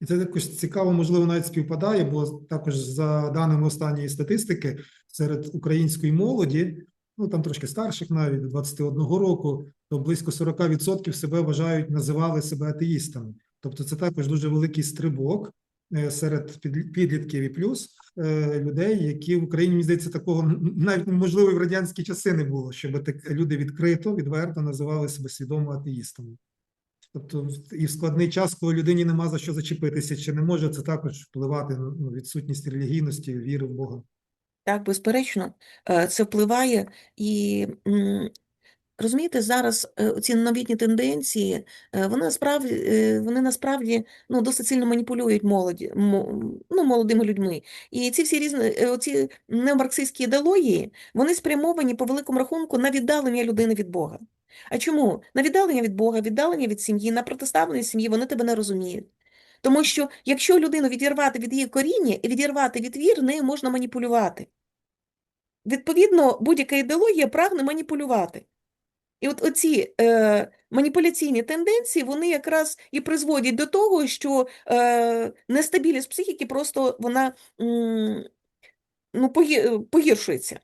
І це також цікаво, можливо, навіть співпадає, бо також за даними останньої статистики серед української молоді, ну там трошки старших, навіть до 21 року, то близько 40% себе вважають, називали себе атеїстами. Тобто, це також дуже великий стрибок е, серед підлітків і плюс е, людей, які в Україні мені здається, такого навіть можливо в радянські часи не було, щоб так люди відкрито, відверто називали себе свідомо атеїстами. Тобто, і в складний час, коли людині нема за що зачепитися, чи не може це також впливати на ну, відсутність релігійності, віри в Бога. Так, безперечно, е, це впливає і розумієте, зараз е, ці новітні тенденції, е, вони насправді, вони насправді ну, досить сильно маніпулюють молоді, ну, молодими людьми. І ці всі різні оці неомарксистські ідеології, вони спрямовані по великому рахунку на віддалення людини від Бога. А чому? На віддалення від Бога, віддалення від сім'ї, на протиставлення сім'ї, вони тебе не розуміють. Тому що якщо людину відірвати від її коріння і відірвати від вір, нею можна маніпулювати. Відповідно, будь-яка ідеологія прагне маніпулювати. І от оці е, маніпуляційні тенденції, вони якраз і призводять до того, що е, нестабільність психіки просто вона м, ну, погіршується.